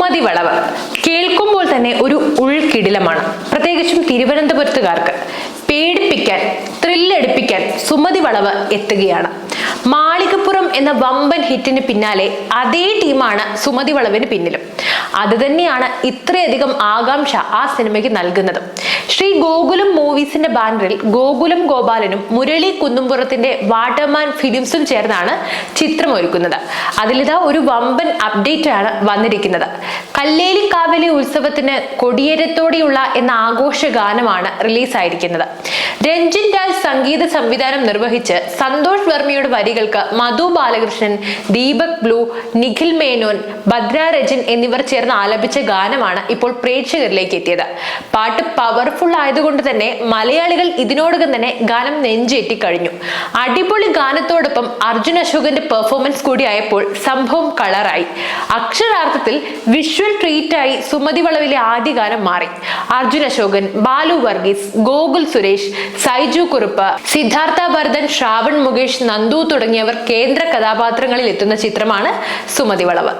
സുമതി വളവ് കേൾക്കുമ്പോൾ തന്നെ ഒരു ഉൾക്കിടിലമാണ്. പ്രത്യേകിച്ചും തിരുവനന്തപുരത്തുകാർക്ക്. പേടിപ്പിക്കാൻ ത്രില്ലടിപ്പിക്കാൻ സുമതി വളവ് എത്തുകയാണ്. മാളികപ്പുറം എന്ന വമ്പൻ ഹിറ്റിന് പിന്നാലെ അതേ ടീമാണ് സുമതി വളവിന് പിന്നിലും. അത് തന്നെയാണ് ഇത്രയധികം ആകാംക്ഷ ആ സിനിമയ്ക്ക് നൽകുന്നത്. ശ്രീ ഗോകുലം മൂവീസിന്റെ ബാനറിൽ ഗോകുലം ഗോപാലനും മുരളി കുന്നുംപുറത്തിന്റെ വാട്ടർമാൻ ഫിലിംസും ചേർന്നാണ് ചിത്രം ഒരുക്കുന്നത് അതിലിതാ ഒരു വമ്പൻ അപ്ഡേറ്റ് ആണ് വന്നിരിക്കുന്നത്. കല്ലേലിക്കാവിലെ ഉത്സവത്തിന് കൊടിയേരത്തോടെയുള്ള എന്ന ആഘോഷ ഗാനമാണ് റിലീസായിരിക്കുന്നത്. രഞ്ജിൻ രാജ് സംഗീത സംവിധാനം നിർവഹിച്ച് സന്തോഷ് വർമ്മയുടെ വരികൾക്ക് മധു ബാലകൃഷ്ണൻ ദീപക് ബ്ലൂ നിഖിൽ മേനോൻ ഭദ്ര രജൻ എന്നിവർ ചേർന്ന് ആലപിച്ച ഗാനമാണ് ഇപ്പോൾ പ്രേക്ഷകരിലേക്ക് എത്തിയത്. പാട്ട് പവർഫുൾ ആയതുകൊണ്ട് തന്നെ മലയാളികൾ ഇതിനോടകം തന്നെ ഗാനം നെഞ്ചേറ്റി കഴിഞ്ഞു. അടിപൊളി ഗാനത്തോടൊപ്പം അർജുൻ അശോകന്റെ പെർഫോമൻസ് കൂടി ആയപ്പോൾ സംഭവം കളറായി. അക്ഷരാർത്ഥത്തിൽ വിഷ്വൽ ട്രീറ്റായി സുമതി വളവിലെ ആദ്യ ഗാനം മാറി. അർജുൻ അശോകൻ ബാലു വർഗീസ് ഗോകുൽ സുരേഷ് സൈജു കുറുപ്പ് സിദ്ധാർത്ഥ ഭരതൻ ശ്രാവൺ മുകേഷ് നന്ദു തുടങ്ങിയവർ കേന്ദ്ര കഥാപാത്രങ്ങളിൽ എത്തുന്ന ചിത്രമാണ് സുമതി വളവ്.